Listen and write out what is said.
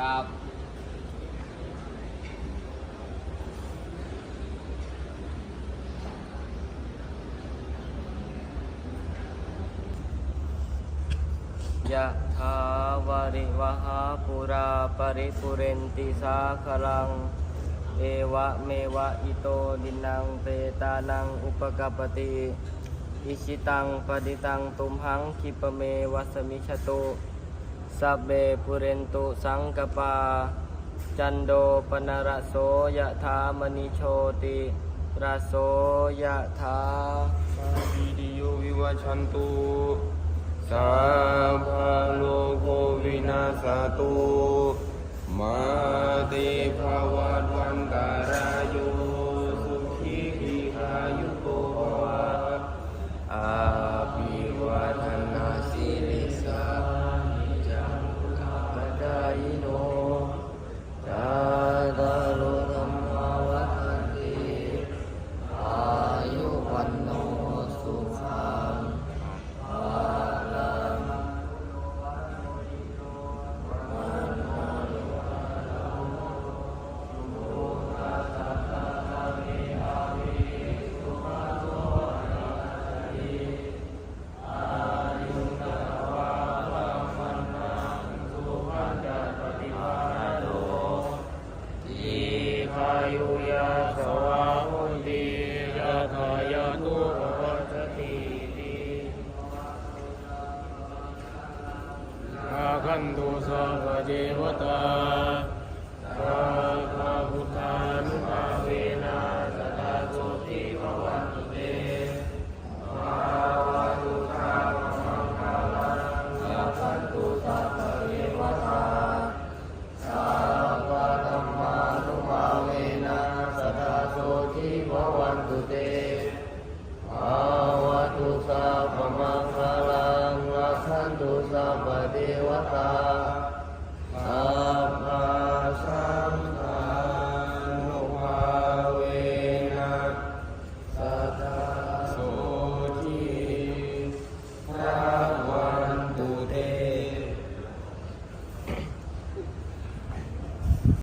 กับยะถาวาริวหาปุราปริปุเรนติสาคลัง เอวะเมวะอิโตดินังเปตานังอุปกปปติ อิชิตังปฏิตังตุมหังคิปเมวัสมิชตุ สัพเบปุเรนตุสังกปา จันโดปนรโสยะธามณิโชติระโสยะธาวิริโยวิวัชันตุสัพพโลโควินาสตุมา นตุสัพพเจวตา วตา